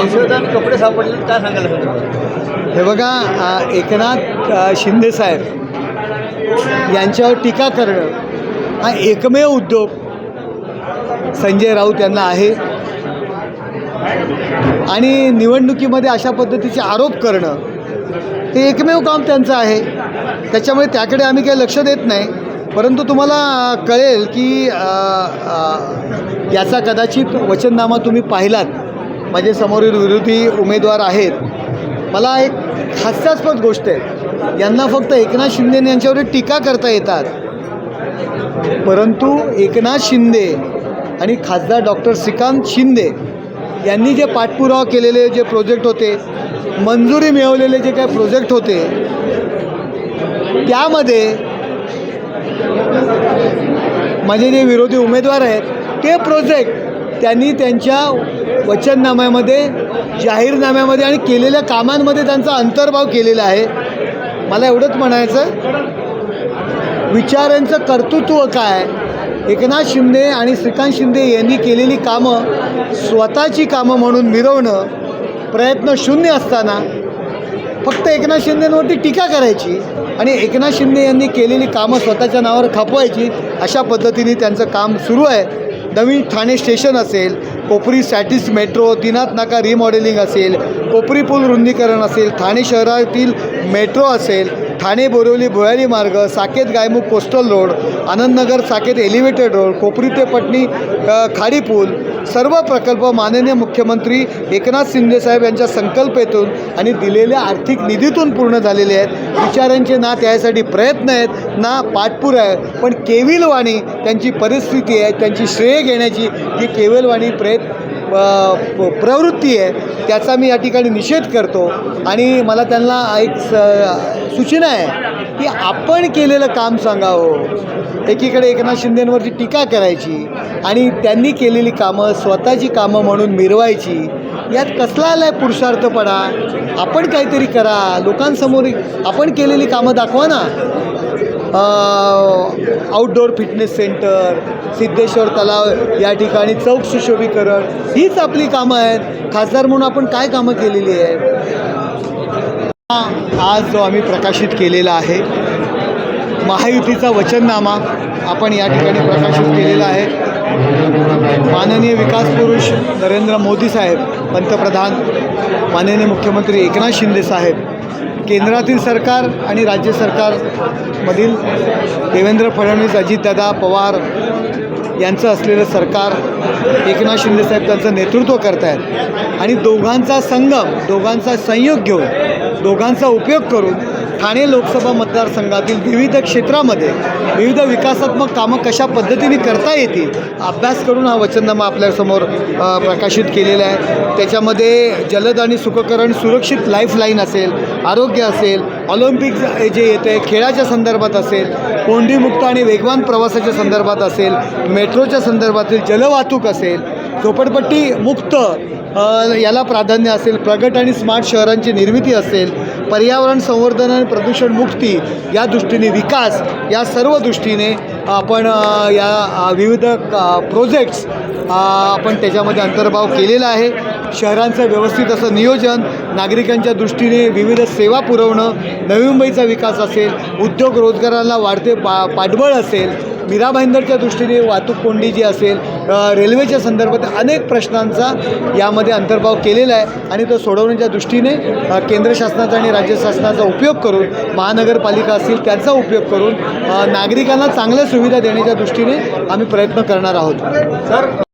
औषध आणि कपडे सापडले काय सांगायला हे बघा एकनाथ शिंदेसाहेब यांच्यावर टीका करणं हा एकमेव उद्योग संजय राऊत यांना आहे. आणि निवडणुकीमध्ये अशा पद्धतीचे आरोप करणं हे एकमेव काम त्यांचं आहे. त्याच्यामुळे त्याकडे आम्ही काही लक्ष देत नाही. परंतु तुम्हाला कळेल की याचा कदाचित वचननामा तुम्ही पाहिलात. माझे समोरील विरोधी उमेदवार आहेत. मला एक हास्यास्पद गोष्ट आहे. यांना फक्त एकनाथ शिंदे यांच्यावर टीका करता येतात. परंतु एकनाथ शिंदे आणि खासदार डॉक्टर श्रीकांत शिंदे यांनी जे पाठपुरावा केलेले जे प्रोजेक्ट होते मंजुरी मिळवलेले जे काही प्रोजेक्ट होते त्यामध्ये माझे जे विरोधी उमेदवार आहेत ते प्रोजेक्ट त्यांनी त्यांच्या वचननाम्यामध्ये जाहीरनाम्यामध्ये आणि केलेल्या कामांमध्ये त्यांचा अंतर्भाव केलेला आहे. मला एवढंच म्हणायचं विचारांचं कर्तृत्व काय एकनाथ शिंदे आणि श्रीकांत शिंदे यांनी केलेली कामं स्वतःची कामं म्हणून मिरवणं प्रयत्न शून्य असताना फक्त एकनाथ शिंदेंवरती टीका करायची आणि एकनाथ शिंदे यांनी केलेली कामं स्वतःच्या नावावर खपवायची अशा पद्धतीने त्यांचं काम सुरू आहे. नवीन ठाणे स्टेशन असेल कोपरी सॅटिस मेट्रो दिनाथ नाका रिमॉडेलिंग असेल कोपरी पूल रुंदीकरण असेल ठाणे शहरातील मेट्रो असेल ठाणे बोरिवली भुयारी मार्ग Saket Gaimukh coastal road Anandnagar Saket elevated road Kopri ते पटणी खाडी पूल सर्व प्रकल्प माननीय मुख्यमंत्री एकनाथ शिंदेसाहेब यांच्या संकल्पेतून आणि दिलेल्या आर्थिक निधीतून पूर्ण झालेले आहेत. विचारांचे ना त्यासाठी प्रयत्न आहेत. ना पाठपूर आहे पण केविलवाणी त्यांची परिस्थिती आहे त्यांची श्रेय घेण्याची जी केविलवाणी प्रयत्न प्रवृत्ती आहे त्याचा मी या ठिकाणी निषेध करतो. आणि मला त्यांना एक स सूचना आहे की आपण केलेलं काम सांगावं. एकीकडे एकनाथ शिंदेंवरची टीका करायची आणि त्यांनी केलेली कामं स्वतःची कामं म्हणून मिरवायची यात कसला आलाय पुरुषार्थपणा? आपण काहीतरी करा. लोकांसमोर आपण केलेली कामं दाखवा ना. आउटडोअर फिटनेस सेंटर सिद्धेश्वर तलाव या ठिकाणी चौक सुशोभीकरण हीच आपली कामं आहेत. खासदार म्हणून आपण काय कामं केलेली आहेत? आज जो आम्ही प्रकाशित केलेला आहे महायुतीचा वचननामा आपण या ठिकाणी प्रकाशित केलेला आहे. माननीय विकास पुरुष नरेंद्र मोदी साहेब पंतप्रधान माननीय मुख्यमंत्री एकनाथ शिंदे साहेब केंद्रातील सरकार आणि राज्य सरकारमधील देवेंद्र फडणवीस अजितदादा पवार यांचं असलेलं सरकार एकनाथ शिंदे साहेब त्यांचं नेतृत्व करत आहेत आणि दोघांचा संगम दोघांचा संयोग घेऊन दोघांचा उपयोग करून ठाणे लोकसभा मतदारसंघातील विविध क्षेत्रामध्ये विविध विकासात्मक कामं कशा पद्धतीने करता येतील अभ्यास करून हा वचननामा आपल्यासमोर प्रकाशित केलेला आहे. त्याच्यामध्ये जलद आणि सुखकरण सुरक्षित लाईफलाईन असेल आरोग्य असेल ऑलिम्पिक जे येतं आहे खेळाच्या संदर्भात असेल कोंडीमुक्त आणि वेगवान प्रवासाच्या संदर्भात असेल मेट्रोच्या संदर्भातील जलवाहतूक असेल झोपडपट्टी मुक्त याला प्राधान्य असेल प्रगत आणि स्मार्ट शहरांची निर्मिती असेल पर्यावरण संवर्धन आणि प्रदूषण मुक्ती या दृष्टीने विकास या सर्व दृष्टीने आपण या विविध प्रोजेक्ट्स आपण त्याच्यामध्ये अंतर्भाव केलेला आहे. शहरांचं व्यवस्थित असं नियोजन नागरिकांच्या दृष्टीने विविध सेवा पुरवणं नवी मुंबईचा विकास असेल उद्योग रोजगाराला वाढते पा पाठबळ असेल मीरा भाईंदरच्या दृष्टीने वाहतूक कोंडी जी असेल रेल्वेच्या संदर्भात अनेक प्रश्नांचा यामध्ये अंतर्भाव केलेला आहे आणि तो सोडवण्याच्या दृष्टीने केंद्र शासनाचा आणि राज्य शासनाचा उपयोग करून महानगरपालिका असतील त्यांचा उपयोग करून नागरिकांना चांगल्या सुविधा देण्याच्या दृष्टीने आम्ही प्रयत्न करणार आहोत. सर